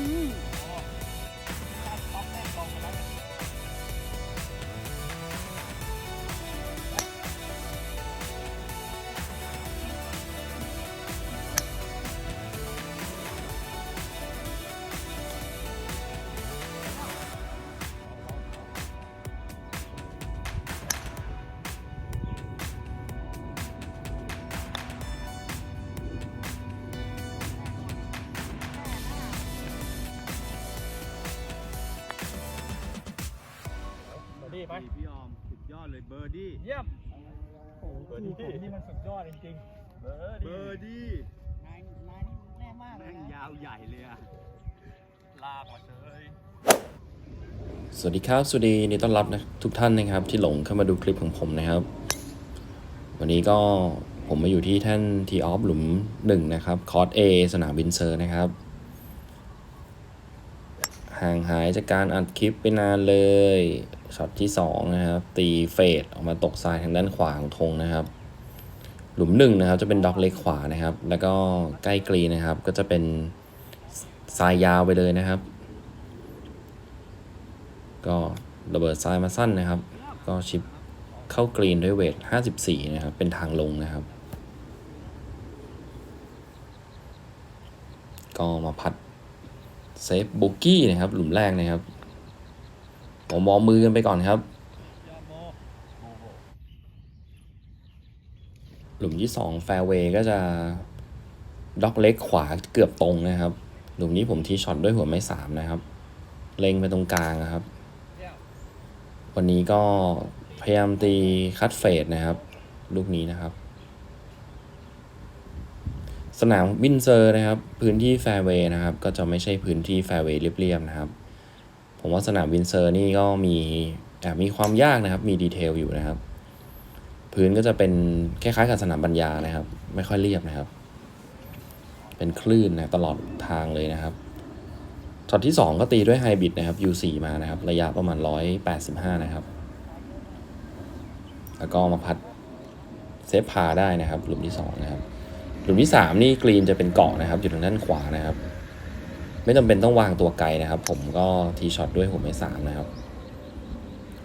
อื เลยเบอร์ดี้เยี่ยมโอ้โหเบอร์ดี้นี่มันสุดยอดจริงๆเบอร์เบอร์ดี้นายนายนี่แน่มากเลยแม่งนะ ยาวใหญ่เลยอะ ลากมาเลยสวัสดีครับ สวัสดียินดีต้อนรับนะทุกท่านนะครับที่หลงเข้ามาดูคลิปของผมนะครับ วันนี้ก็ผมมาอยู่ที่ท่านทีออฟหลุมหนึ่งนะครับ คอร์ส A สนามบินเซอร์นะครับ ห่างหายจากการอัดคลิปไปนานเลย ช็อตที่ 2 นะครับ ตีเฟดออกมาตกทรายทางด้านขวาของธงนะครับ หลุมหนึ่งนะครับจะเป็นด็อกเล็กขวานะครับ แล้วก็ใกล้กรีนะครับ ก็จะเป็นทรายยาวไปเลยนะครับ ก็ระเบิดทรายมาสั้นนะครับ ก็ชิปเข้ากรีนด้วยเวท 54 นะครับ เป็นทางลงนะครับ ก็มาพัดเซฟบุกี้นะครับ หลุมแรกนะครับ ผมมองมือกันไปก่อนครับ หลุมที่2แฟร์เวย์ก็จะด็อกเล็กขวาเกือบตรงนะครับ หลุมนี้ผมทีช็อตด้วยหัวไม้สามนะครับ เล็งไปตรงกลางนะครับ วันนี้ก็พยายามตีคัดเฟดนะครับ ลูกนี้นะครับ สนามวินเซอร์นะครับ พื้นที่แฟร์เวย์นะครับ ก็จะไม่ใช่พื้นที่แฟร์เวย์เรียบๆนะครับ ผมว่าสนามวินเซอร์นี่ก็มีแอบมีความยากนะครับ มีดีเทลอยู่นะครับ พื้นก็จะเป็นคล้ายๆกับสนามบัญญานะครับ ไม่ค่อยเรียบนะครับ เป็นคลื่นนะตลอดทางเลยนะครับช็อตที่ 2 ก็ตีด้วยไฮบริดนะครับ U4 มานะครับ ระยะประมาณ 185 นะครับ แล้วก็มาพัดเซฟพาได้นะครับ หลุมที่ 2 นะครับ หลุมที่ 3 นี่กรีนจะเป็นเกาะนะครับ อยู่ทางด้านขวานะครับ ไม่จำเป็นต้องวางตัวไกลนะครับ ผมก็ทีช็อตด้วยหัวไม้สามนะครับ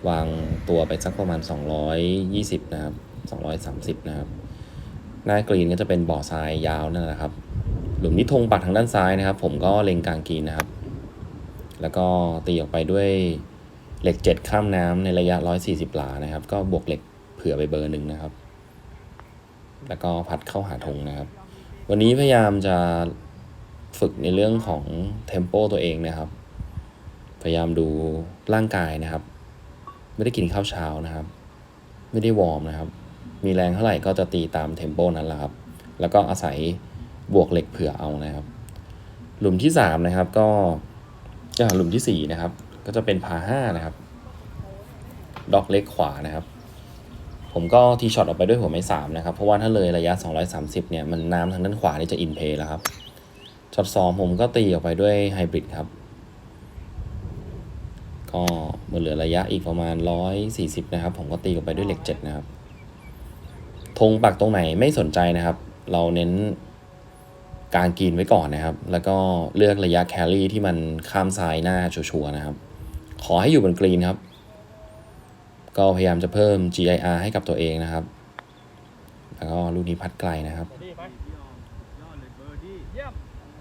วางตัวไปสักประมาณ 220 นะครับ 230 นะครับ หน้ากรีนก็จะเป็นบ่อทรายยาวนั่นแหละครับ หลุมนี้ธงปักทางด้านซ้ายนะครับ ผมก็เล็งกลางกรีนนะครับ แล้วก็ตีออกไปด้วยเหล็ก 7 ข้ามน้ำในระยะ 140 หลานะครับ ก็บวกเหล็กเผื่อไปเบอร์หนึ่งนะครับ แล้วก็พัดเข้าหาธงนะครับ วันนี้พยายามจะ ฝึกในเรื่องของเทมโปตัวเองนะครับ พยายามดูร่างกายนะครับ ไม่ได้กินข้าวเช้านะครับ ไม่ได้วอร์มนะครับ มีแรงเท่าไหร่ก็จะตีตามเทมโปนั้นแหละครับ แล้วก็อาศัยบวกเหล็กเผื่อเอานะครับ หลุมที่สามนะครับก็อ่าหลุมที่สี่นะครับ ก็จะเป็นพาห้านะครับ ดอกเล็กขวานะครับ ผมก็ทีช็อตออกไปด้วยหัวไม้สามนะครับ เพราะว่าถ้าเลยระยะ 230เนี่ยมันน้ำทางด้านขวานี่จะอินเพย์แล้วครับ ช็อตสองผมก็ตีออกไปด้วยไฮบริดครับ ก็มันเหลือระยะอีกประมาณ 140 นะครับ ผมก็ตีออกไปด้วยเหล็ก 7 นะครับธงปักตรงไหนไม่สนใจนะครับ เราเน้นการกินไว้ก่อนนะครับ แล้วก็เลือกระยะแคลรี่ที่มันข้ามซ้ายหน้าชัวร์นะครับ ขอให้อยู่บนกรีนครับ ก็พยายามจะเพิ่ม GIR ให้กับตัวเองนะครับ แล้วก็ลูกนี้พัดไกลนะครับ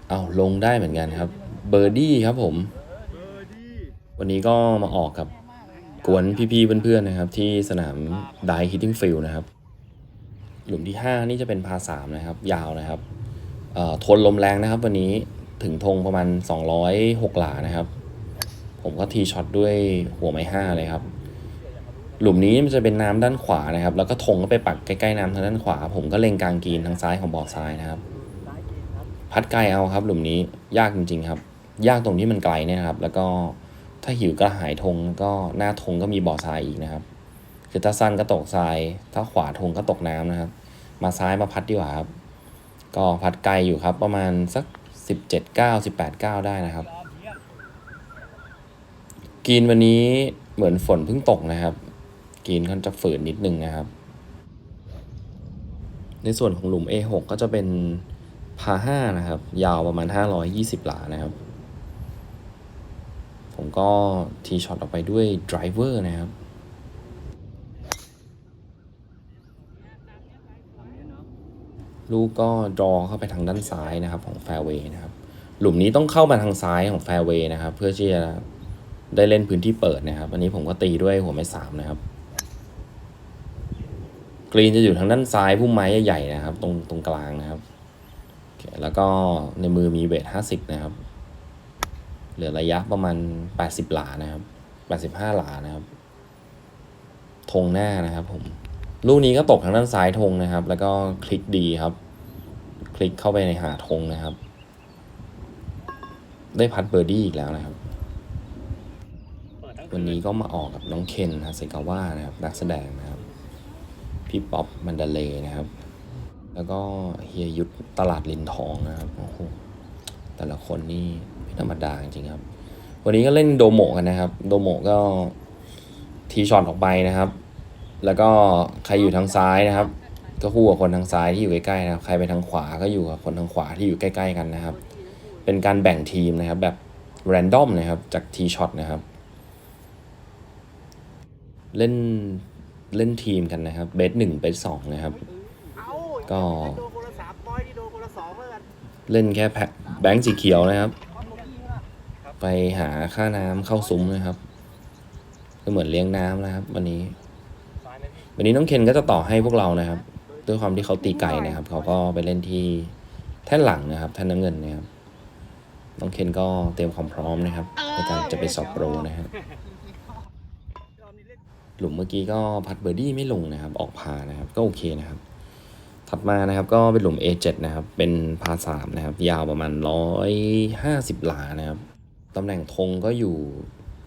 เอาลงได้เหมือนกันครับ เบอร์ดี้ครับผม วันนี้ก็มาออกกับกวนพี่ๆเพื่อนๆนะครับ ที่สนามไดฮิตติ้งฟิลนะครับ หลุมที่ 5 นี่จะเป็นพาสามนะครับ ยาวนะครับทนลมแรงนะครับ วันนี้ถึงธงประมาณ 206 หลานะครับ ผมก็ทีช็อตด้วยหัวไม้ห้าเลยครับ หลุมนี้มันจะเป็นน้ำด้านขวานะครับ แล้วก็ธงก็ไปปักใกล้ๆน้ำทางด้านขวา ผมก็เล็งกลางกรีนทางซ้ายของบ่อรายนะครับซ้ายกินครับ พัดไกลเอาครับ หลุมนี้ยากจริง ๆ ครับ ยากตรงที่มันไกลเนี่ยครับ แล้วก็ถ้าหิวก็หายธงก็หน้าธงก็มีบ่อทรายอีกนะครับ คือถ้าสั้นก็ตกทราย ถ้าขวาธงก็ตกน้ำนะครับ มาซ้ายมาพัดดีกว่าครับ ก็พัดไกลอยู่ครับ ประมาณสัก17 9 18 9 ได้นะครับยอมเยี่ยมกรีนวันนี้เหมือนฝนเพิ่งตกนะครับกรีนค่อนจะฝืนนิดนึงนะครับ ในส่วนของหลุม A6 ก็จะเป็น พา5นะครับ ยาวประมาณ 520 หลานะครับ ผมก็ทีช็อตออกไปด้วยไดรเวอร์นะครับลูกก็ดรอเข้าไปทางด้านซ้ายนะครับของแฟร์เวย์นะครับ หลุมนี้ต้องเข้ามาทางซ้ายของแฟร์เวย์นะครับ เพื่อที่จะได้เล่นพื้นที่เปิดนะครับ อันนี้ผมก็ตีด้วยหัวไม้สามนะครับ กรีนจะอยู่ทางด้านซ้ายพุ่มไม้ใหญ่ๆนะครับ ตรงตรงกลางนะครับ แล้วก็ในมือมีเวทห้าสิบนะครับ เหลือระยะประมาณแปดสิบหลานะครับแปดสิบห้าหลานะครับธงหน้านะครับผมลูกนี้ก็ตกทางด้านซ้ายธงนะครับ แล้วก็คลิกดีครับ คลิกเข้าไปในหาธงนะครับ ได้พัดเบอร์ดี้อีกแล้วนะครับ วันนี้ก็มาออกกับน้องเคนฮาเซกาวะนะครับ นักแสดงนะครับ พี่ป๊อปมันดาเลยนะครับ แล้วก็เฮียยุทธตลาดลินทองนะครับโอ้โหแต่ละคนนี่ไม่ธรรมดาจริงครับ วันนี้ก็เล่นโดโมกันนะครับ โดโมก็ทีช็อตออกไปนะครับ แล้วก็ใครอยู่ทางซ้ายนะครับ ก็คู่กับคนทางซ้ายที่อยู่ใกล้ๆนะครับ ใครไปทางขวาก็อยู่กับคนทางขวาที่อยู่ใกล้ ๆ กันนะครับ เป็นการแบ่งทีมนะครับ แบบแรนดอมนะครับจากทีช็อตนะครับ เล่นเล่นทีมกันนะครับ เบสหนึ่งเบสสองนะครับ ก็โดนคนละสามปอยนี่โดนคนละสองแล้วกันเล่นแค่แพ็คแบงค์สีเขียวนะครับ ไปหาค่าน้ำเข้าซุ้มนะครับก็เหมือนเลี้ยงน้ำนะครับ วันนี้ วันนี้น้องเคนก็จะต่อให้พวกเรานะครับ ด้วยความที่เขาตีไก่นะครับ เขาก็ไปเล่นที่แท่นหลังนะครับแท่นน้ำเงินนะครับน้องเคนก็เตรียมความพร้อมนะครับในการจะไปสอบโปรนะครับหลุมเมื่อกี้ก็พัดเบอร์ดี้ไม่ลงนะครับ ออกพานะครับ ก็โอเคนะครับ ถัดมานะครับก็เป็นหลุม A7 นะครับ เป็นพาสามนะครับ ยาวประมาณ 150 หลานะครับ ตำแหน่งธงก็อยู่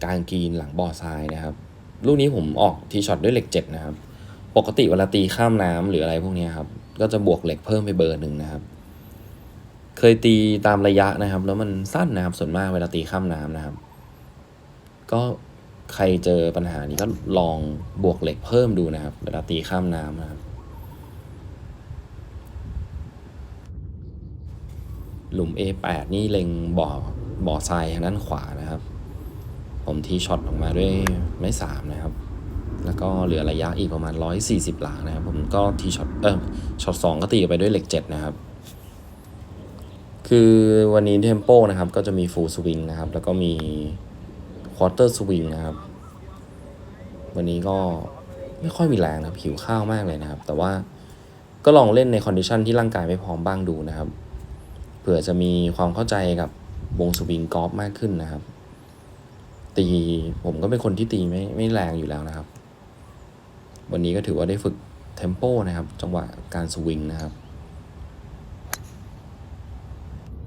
กลางกรีนหลังบ่อทรายนะครับ ลูกนี้ผมออกทีช็อตด้วยเหล็ก 7 นะครับ ปกติเวลาตีข้ามน้ำหรืออะไรพวกนี้ครับ ก็จะบวกเหล็กเพิ่มไปเบอร์หนึ่งนะครับ เคยตีตามระยะนะครับ แล้วมันสั้นนะครับ ส่วนมากเวลาตีข้ามน้ำนะครับ ก็ใครเจอปัญหานี้ก็ลองบวกเหล็กเพิ่มดูนะครับ เวลาตีข้ามน้ำนะครับ หลุม A8 นี่เล็งบ่อบ่อทรายทางด้านขวานะครับ ผมทีช็อตออกมาด้วยไม้สามนะครับ แล้วก็เหลือระยะอีกประมาณ 140 หลานะครับ ผมก็ทีช็อตเออช็อตสองก็ตีไปด้วยเหล็ก 7 นะครับ คือวันนี้เทมโปนะครับ ก็จะมีฟูลสวิงนะครับ แล้วก็มีควอเตอร์สวิงนะครับ วันนี้ก็ไม่ค่อยมีแรงนะครับหิวข้าวมากเลยนะครับ แต่ว่าก็ลองเล่นในคอนดิชันที่ร่างกายไม่พร้อมบ้างดูนะครับ ผื่อจะมีความเข้าใจกับวงสวิงกอล์ฟมากขึ้นนะครับ ตีผมก็เป็นคนที่ตีไม่ไม่แรงอยู่แล้วนะครับ วันนี้ก็ถือว่าได้ฝึกเทมโปนะครับ จังหวะการสวิงนะครับ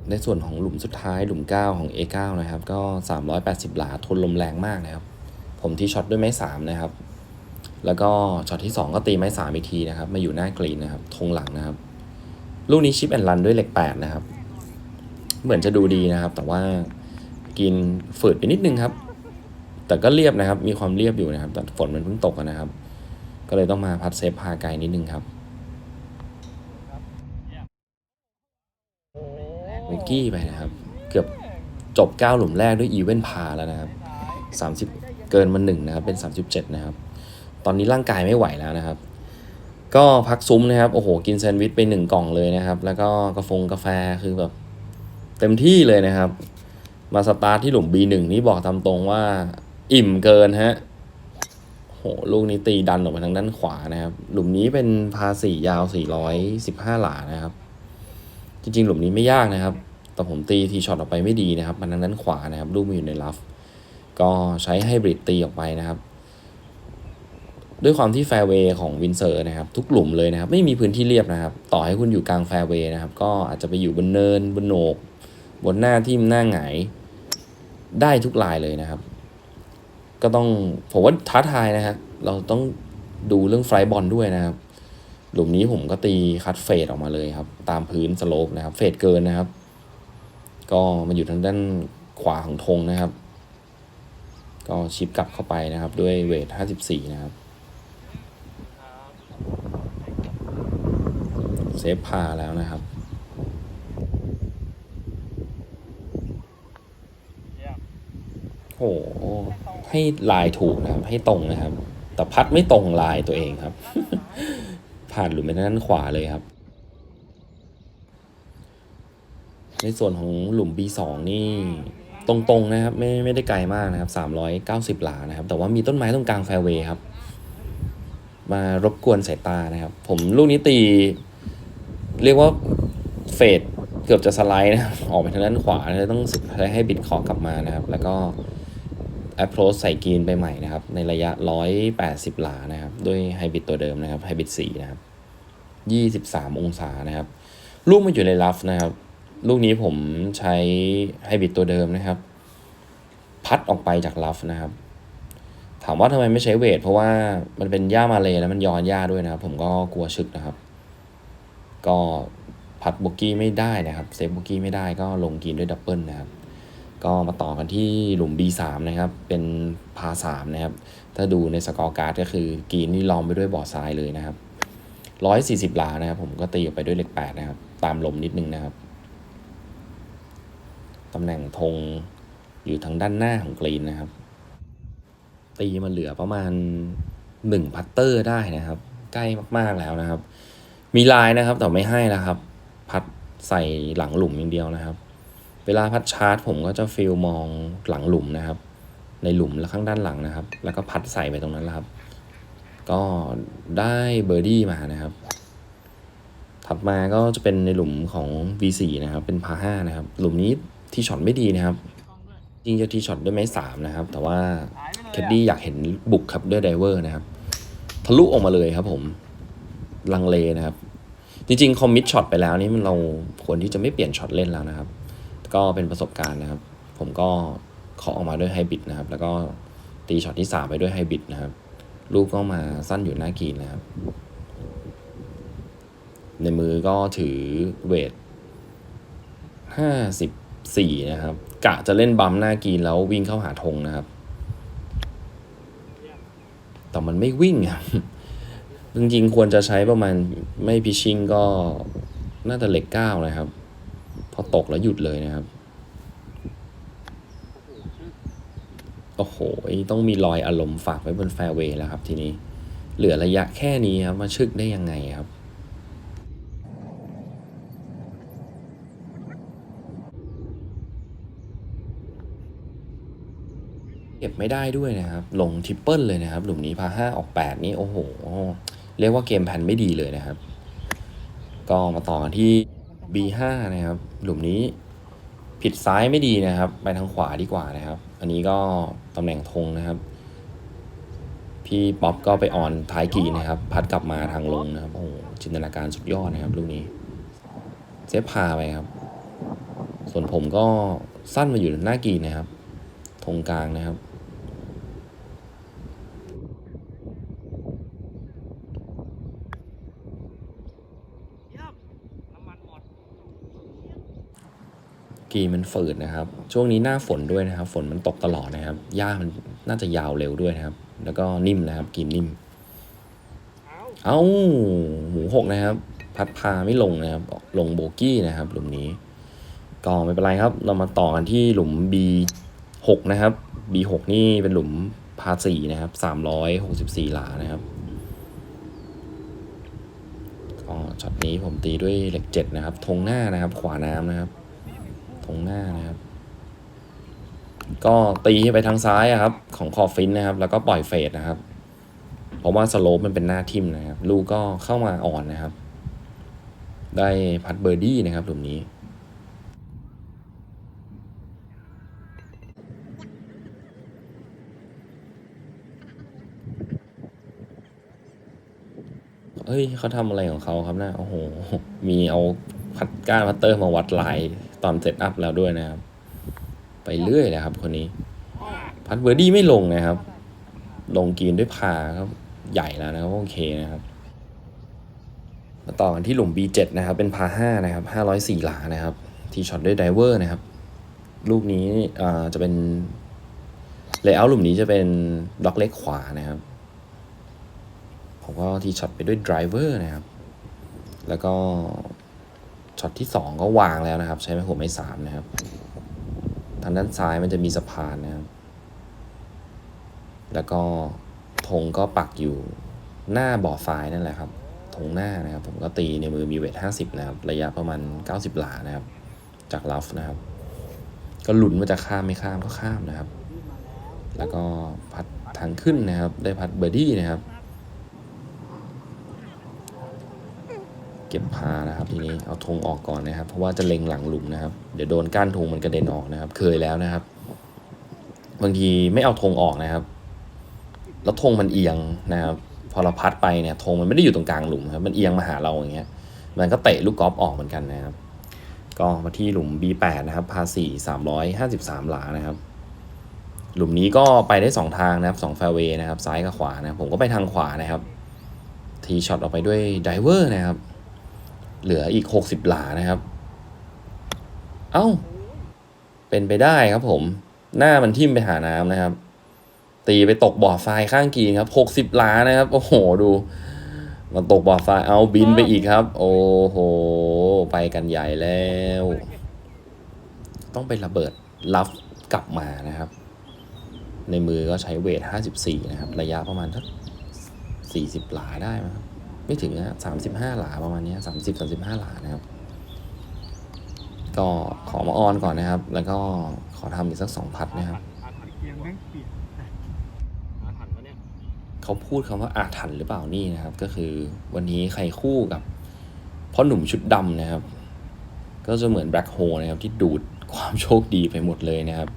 ในส่วนของหลุมสุดท้ายหลุม 9 ของ A9 นะครับ ก็ 380 หลาทนลมแรงมากนะครับ ผมที่ช็อตด้วยไม้ 3 นะครับ แล้วก็ช็อตที่ 2 ก็ตีไม้ 3 อีกทีนะครับ มาอยู่หน้ากรีนนะครับธงหลังนะครับ ลูกนี้ชิปแอนรันด้วยเหล็ก 8 นะครับ เหมือนจะดูดีนะครับ แต่ว่ากินฝืดไปนิดนึงครับ แต่ก็เรียบนะครับ มีความเรียบอยู่นะครับ แต่ฝนมันเพิ่งตกนะครับ ก็เลยต้องมาพัดเซฟพาไกลนิดนึงครับโอกี้ไปนะครับ เกือบจบ 9 หลุมแรกด้วยอีเวนพาแล้วนะครับ 30 เกินมาหนึ่งนะครับ เป็น 37 นะครับ ตอนนี้ร่างกายไม่ไหวแล้วนะครับ ก็พักซุ้มนะครับ โอ้โห กินแซนด์วิชไปหนึ่งกล่องเลยนะครับ แล้วก็กาแฟกาแฟคือแบบ เต็มที่เลยนะครับ มาสตาร์ทที่หลุม B1 นี่บอกตามตรงว่าอิ่มเกินฮะโหลูกนี้ตีดันออกมาทางด้านขวานะครับ หลุมนี้เป็นพาสี่ยาว 415 หลานะครับ จริงๆ หลุมนี้ไม่ยากนะครับ แต่ผมตีทีช็อตออกไปไม่ดีนะครับ มันทางด้านขวานะครับ ลูกมันอยู่ในลัฟ ก็ใช้ไฮบริดตีออกไปนะครับ ด้วยความที่แฟร์เวย์ของวินเซอร์นะครับ ทุกหลุมเลยนะครับ ไม่มีพื้นที่เรียบนะครับ ต่อให้คุณอยู่กลางแฟร์เวย์นะครับ ก็อาจจะไปอยู่บนเนินบนโหนก บนหน้าทิ่มหน้าหงายได้ทุกลายเลยนะครับ ก็ต้องผมว่าท้าทายนะฮะเราต้องดูเรื่องไฟบอลด้วยนะครับ หลุมนี้ผมก็ตีคัดเฟดออกมาเลยครับ ตามพื้นสโลปนะครับ เฟดเกินนะครับ ก็มาอยู่ทางด้านขวาของธงนะครับ ก็ชิปกลับเข้าไปนะครับ ด้วยเวท 54 นะครับเซฟพาแล้วนะครับ หหให้ลายถูกนะครับ ให้ตรงนะครับ แต่พัดไม่ตรงลายตัวเองครับ ผ่านหลุมไปทางด้านขวาเลยครับ ในส่วนของหลุม B2 นี่ตรงๆนะครับ ไม่ไม่ได้ไกลมากนะครับ 390 หลานะครับ แต่ว่ามีต้นไม้ตรงกลางแฟร์เวย์ครับ มารบกวนสายตานะครับ ผมลูกนี้ตี เรียกว่าเฟดเกือบจะสไลด์นะครับ ออกไปทางด้านขวาเลยต้องสุดท้ให้บิดคอกลับมานะครับ แล้วก็ approach ใส่กีนไปใหม่นะครับ ในระยะ 180 หลานะครับ ด้วยไฮบริดตัวเดิมนะครับไฮบริด4นะครับ 23 องศานะครับ ลูกมันอยู่ในลัฟนะครับ ลูกนี้ผมใช้ไฮบริดตัวเดิมนะครับ พัดออกไปจากลัฟนะครับ ถามว่าทำไมไม่ใช้เวท เพราะว่ามันเป็นหญ้ามาเลยแล้วมันย้อนหญ้าด้วยนะครับ ผมก็กลัวชึกนะครับ ก็พัดบุกี้ไม่ได้นะครับเซฟบุกี้ไม่ได้ก็ลงกีนด้วยดับเบิลนะครับ ก็มาต่อกันที่หลุม B3 นะครับ เป็นพาสามนะครับ ถ้าดูในสกอร์การ์ดก็คือกรีนนี่ล้อมไปด้วยบ่อทรายเลยนะครับร้อยสี่สิบลานะครับ ผมก็ตีออกไปด้วยเลขแปดนะครับ ตามลมนิดนึงนะครับตำแหน่งธงอยู่ทางด้านหน้าของกรีนนะครับ ตีมาเหลือประมาณหนึ่งพัตเตอร์ได้นะครับ ใกล้มากๆแล้วนะครับ มีลายนะครับแต่ไม่ให้แล้วครับ พัดใส่หลังหลุมอย่างเดียวนะครับ เวลาพัดชาร์จ ผมก็จะฟิลมองหลังหลุมนะครับ ในหลุมและข้างด้านหลังนะครับ แล้วก็พัดใส่ไปตรงนั้นแหละครับ ก็ได้เบอร์ดี้มานะครับ ถัดมาก็จะเป็นในหลุมของ V4 นะครับ เป็นพาห้านะครับ หลุมนี้ที่ช็อตไม่ดีนะครับ จริงจะทีช็อตด้วยไม้สามนะครับ แต่ว่าแคดดี้อยากเห็นบุกครับด้วยไดเวอร์นะครับ ทะลุออกมาเลยครับผม ลังเลนะครับ จริงๆ คอมมิตช็อตไปแล้วนี่มันเราควรที่จะไม่เปลี่ยนช็อตเล่นแล้วนะครับ ก็เป็นประสบการณ์นะครับ ผมก็เคาะออกมาด้วยไฮบิดนะครับ แล้วก็ตีช็อตที่ 3 ไปด้วยไฮบิดนะครับ ลูกก็มาสั้นอยู่หน้ากีนนะครับ ในมือก็ถือเวท54นะครับ กะจะเล่นบัมหน้ากีนแล้ววิ่งเข้าหาธงนะครับ แต่มันไม่วิ่งครับจริงๆควรจะใช้ประมาณไม่พิชชิ่งก็น่าจะเหล็กเก้านะครับ พอตกแล้วหยุดเลยนะครับ โอ้โห ต้องมีรอยอารมณ์ฝากไว้บนแฟร์เวย์แล้วครับทีนี้ เหลือระยะแค่นี้ครับ มาชึกได้ยังไงครับเก็บไม่ได้ด้วยนะครับ ลงทริปเปิลเลยนะครับ หลุมนี้พาห้าออกแปดนี่โอ้โห เรียกว่าเกมแพนไม่ดีเลยนะครับ ก็มาต่อกันที่ B5 นะครับ หลุมนี้ผิดซ้ายไม่ดีนะครับ ไปทางขวาดีกว่านะครับ อันนี้ก็ตำแหน่งธงนะครับ พี่ป๊อปก็ไปออนท้ายกีนะครับ พัดกลับมาทางลงนะครับ โอ้โหจินตนาการสุดยอดนะครับลูกนี้เซฟพาไปครับ ส่วนผมก็สั้นมาอยู่หน้ากีนนะครับธงกลางนะครับ กีมันฝืดนะครับ ช่วงนี้หน้าฝนด้วยนะครับ ฝนมันตกตลอดนะครับหญ้ามันน่าจะยาวเร็วด้วยนะครับ แล้วก็นิ่มนะครับกีนนิ่ม เอ้าหมูหกนะครับ พัดพาไม่ลงนะครับ ลงโบกี้นะครับ หลุมนี้ ก็ไม่เป็นไรครับ เรามาต่อกันที่หลุม B6 นะครับ B6 นี่เป็นหลุมพาสี่นะครับ364หกสิบสี่หลานะครับก็ช็อตนี้ผมตีด้วยเหล็กเจ็ดนะครับธงหน้านะครับ ขวาน้ำนะครับ ธงหน้านะครับ ก็ตีไปทางซ้ายครับ ของขอบฟินนะครับ แล้วก็ปล่อยเฟดนะครับ เพราะว่าสโลปมันเป็นหน้าทิมนะครับ ลูกก็เข้ามาอ่อนนะครับ ได้พัดเบอร์ดี้นะครับหลุมนี้เฮ้ยเขาทำอะไรของเขาครับนะโอ้โห มีเอาพัดก้านพัตเตอร์มาวัดลาย ตอนเซตอัพแล้วด้วยนะครับ ไปเรื่อยเลยครับ คนนี้ พัดเบอร์ดี้ไม่ลงนะครับ ลงกีนด้วยพาครับ ใหญ่แล้วนะครับโอเคนะครับ มาต่อกันที่หลุม B7 นะครับ เป็นพาห้านะครับห้าร้อยสี่หลานะครับ ทีช็อตด้วยไดเวอร์นะครับ ลูกนี้อ่าจะเป็นเลเยอร์หลุมนี้จะเป็นด็อกเล็กขวานะครับ ผมก็ทีช็อตไปด้วยไดรเวอร์นะครับ แล้วก็ ช็อตที่ 2 ก็วางแล้วนะครับ ใช้ไม้หัวไม้สามนะครับ ทางด้านซ้ายมันจะมีสะพานนะครับ แล้วก็ธงก็ปักอยู่หน้าบ่อทรายนั่นแหละครับธงหน้านะครับ ผมก็ตีในมือมีเวทห้าสิบนะครับ ระยะประมาณเก้าสิบหลานะครับ จากลัฟนะครับ ก็หลุนว่าจะข้ามไม่ข้ามก็ข้ามนะครับ แล้วก็พัดทางขึ้นนะครับ ได้พัดเบอร์ดี้นะครับ เก็บพานะครับทีนี้เอาธงออกก่อนนะครับ เพราะว่าจะเล็งหลังหลุมนะครับ เดี๋ยวโดนก้านธงมันกระเด็นออกนะครับ เคยแล้วนะครับ บางทีไม่เอาธงออกนะครับ แล้วธงมันเอียงนะครับ พอเราพัดไปเนี่ยธงมันไม่ได้อยู่ตรงกลางหลุมครับมันเอียงมาหาเราอย่างเงี้ย มันก็เตะลูกกอล์ฟออกเหมือนกันนะครับ ก็มาที่หลุม B8 นะครับพา4 353 หลานะครับหลุมนี้ก็ไปได้ 2 ทางนะครับ2แฟเวย์นะครับ ซ้ายกับขวานะผมก็ไปทางขวานะครับ ทีช็อตออกไปด้วยไดเวอร์นะครับ เหลืออีก 60 หลานะครับ เอ้า เป็นไปได้ครับผม หน้ามันทิ่มไปหาน้ำนะครับ ตีไปตกบ่อทรายข้างกีนครับ 60 หลานะครับ โอ้โห ดู มันตกบ่อทราย เอาบินไปอีกครับ โอ้โห ไปกันใหญ่แล้ว ต้องไประเบิดลัฟกลับมานะครับ ในมือก็ใช้เวท 54 นะครับ ระยะประมาณสัก40 หลาได้มั้งครับ ไม่ถึงนะสามสิบห้าหลาประมาณเนี้สามสิบสามสิบห้าหลานะครับ ก็ขอมาออนก่อนนะครับ แล้วก็ขอทำอีกสักสองพัดนะครับอาถรรพ์เกียงแม่งเปลี่ยนอาถรรพ์วะเนี่ยเขาพูดคำว่าอาถรรพ์หรือเปล่านี่นะครับ ก็คือวันนี้ใครคู่กับพ่อหนุ่มชุดดำนะครับ ก็จะเหมือนแบล็คโฮนะครับ ที่ดูดความโชคดีไปหมดเลยนะครับ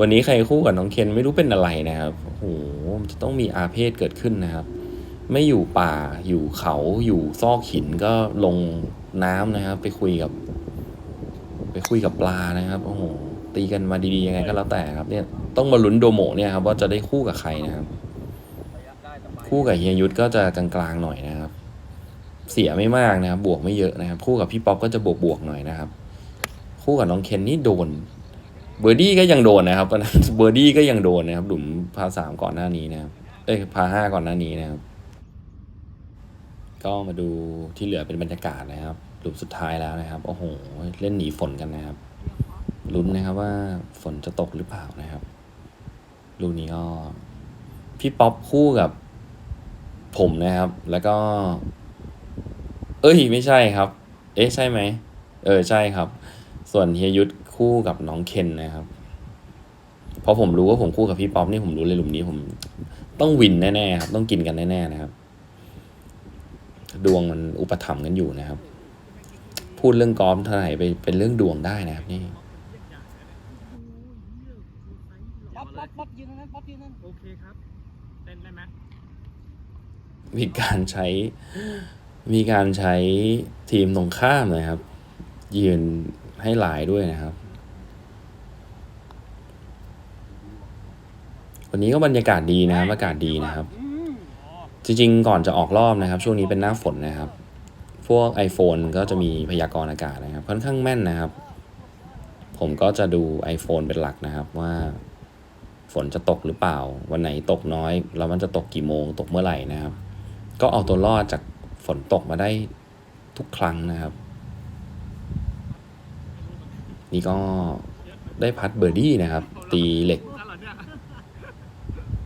วันนี้ใครคู่กับน้องเคนไม่รู้เป็นอะไรนะครับโอ้โหมันจะต้องมีอาเพศเกิดขึ้นนะครับ ไม่อยู่ป่าอยู่เขาอยู่ซอกหินก็ลงน้ำนะครับ ไปคุยกับ ไปคุยกับปลานะครับโอ้โหตีกันมาดีๆยังไงก็แล้วแต่ครับเนี่ยต้องมาลุ้นโดโมะเนี่ยครับว่าจะได้คู่กับใครนะครับ คู่กับเฮียยุทธก็จะกลางๆหน่อยนะครับ เสียไม่มากนะครับบวกไม่เยอะนะครับ คู่กับพี่ป๊อปก็จะบวกบวกๆหน่อยนะครับ คู่กับน้องเคนนี่โดนเบอร์ดี้ก็ยังโดนนะครับตอนนั้นเบอร์ดี้ก็ยังโดนนะครับหลุมพาสามก่อนหน้านี้นะครับเอ้ยพาห้าก่อนหน้านี้นะครับ ก็มาดูที่เหลือเป็นบรรยากาศนะครับหลุมสุดท้ายแล้วนะครับ โอ้โห เล่นหนีฝนกันนะครับ ลุ้นนะครับว่าฝนจะตกหรือเปล่านะครับ ลูกนี้ก็พี่ป๊อปคู่กับผมนะครับ แล้วก็ เอ้ยไม่ใช่ครับ เอ๊ะใช่ไหม เออใช่ครับ ส่วนเฮียยุทธคู่กับน้องเคนนะครับพอผมรู้ว่าผมคู่กับพี่ป๊อปนี่ผมรู้เลยหลุมนี้ผม ต้องวินแน่ๆครับ ต้องกินกันแน่ๆนะครับ ดวงมันอุปถัมภ์กันอยู่นะครับ พูดเรื่องกอล์ฟเท่าไหร่ไปเป็นเรื่องดวงได้นะครับนี่ป๊อปป๊อปป๊อปยืนตรงนั้นป๊อปยืนนั่นโอเคครับเต้นได้ไหมมีการใช้มีการใช้ทีมตรงข้ามนะครับ ยืนให้หลายด้วยนะครับ วันนี้ก็บรรยากาศดีนะครับอากาศดีนะครับ จริงๆ ก่อนจะออกรอบนะครับ ช่วงนี้เป็นหน้าฝนนะครับ พวก iPhone ก็จะมีพยากรณ์อากาศนะครับ ค่อนข้างแม่นนะครับ ผมก็จะดู iPhone เป็นหลักนะครับว่าฝนจะตกหรือเปล่า วันไหนตกน้อย แล้วมันจะตกกี่โมง ตกเมื่อไหร่นะครับ ก็เอาตัวรอดจากฝนตกมาได้ทุกครั้งนะครับ นี่ก็ได้พัดเบอร์ดี้นะครับ ตีเหล็ก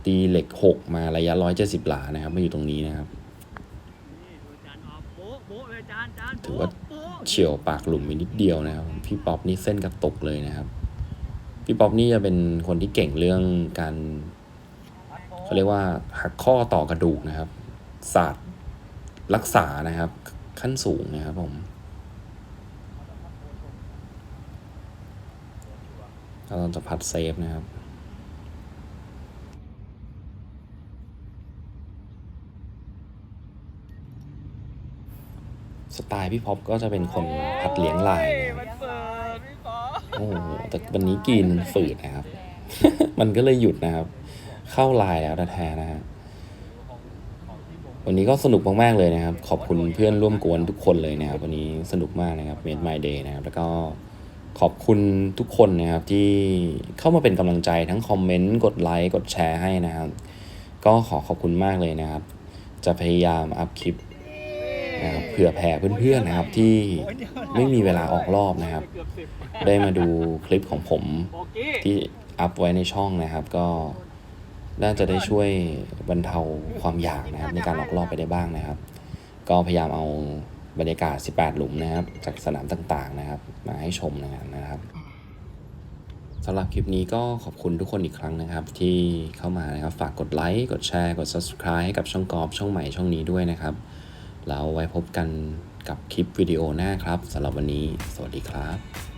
ตีเหล็กหกมาระยะร้อยเจ็ดสิบหลานะครับมาอยู่ตรงนี้นะครับนี่ดูจานออกโบ๊ะโบ๊ะเลยจานจานถือว่าโบ๊ะเฉียวปากหลุมไปนิดเดียวนะครับ พี่ป๊อปนี่เส้นกระตกเลยนะครับ พี่ป๊อปนี่จะเป็นคนที่เก่งเรื่องการเขาเรียกว่าหักข้อต่อกระดูกนะครับศาสตร์รักษานะครับ ขั้นสูงนะครับผมเราจะพัดเซฟนะครับ สไตล์พี่พ็อปก็จะเป็นคนพัดเลี้ยงลายนะครับมันเสิร์ฟพี่ป๊อปโอ้โหแต่วันนี้กรีนมันฝืดนะครับ มันก็เลยหยุดนะครับ เข้าลายแล้วแท้ๆนะฮะวันนี้ก็สนุกมากๆเลยนะครับ ขอบคุณเพื่อนร่วมกวนทุกคนเลยนะครับ วันนี้สนุกมากนะครับ Made My Day นะครับ แล้วก็ขอบคุณทุกคนนะครับที่เข้ามาเป็นกำลังใจทั้งคอมเมนต์กดไลค์กดแชร์ให้นะครับ ก็ขอขอบคุณมากเลยนะครับ จะพยายามอัพคลิป นะครับเผื่อแผ่เพื่อนๆนะครับที่ไม่มีเวลาออกรอบนะครับ ได้มาดูคลิปของผมที่อัพไว้ในช่องนะครับก็น่าจะได้ช่วยบรรเทาความอยากนะครับในการลักลอบไปได้บ้างนะครับ ก็พยายามเอาบรรยากาศ 18 หลุมนะครับ จากสนามต่างๆนะครับ มาให้ชมนะครับสำหรับคลิปนี้ก็ขอบคุณทุกคนอีกครั้งนะครับ ที่เข้ามานะครับ ฝากกดไลค์ กดแชร์ กด subscribe ให้กับช่องกอบช่องใหม่ช่องนี้ด้วยนะครับ แล้วไว้พบกันกับคลิปวิดีโอหน้าครับสำหรับวันนี้ สวัสดีครับ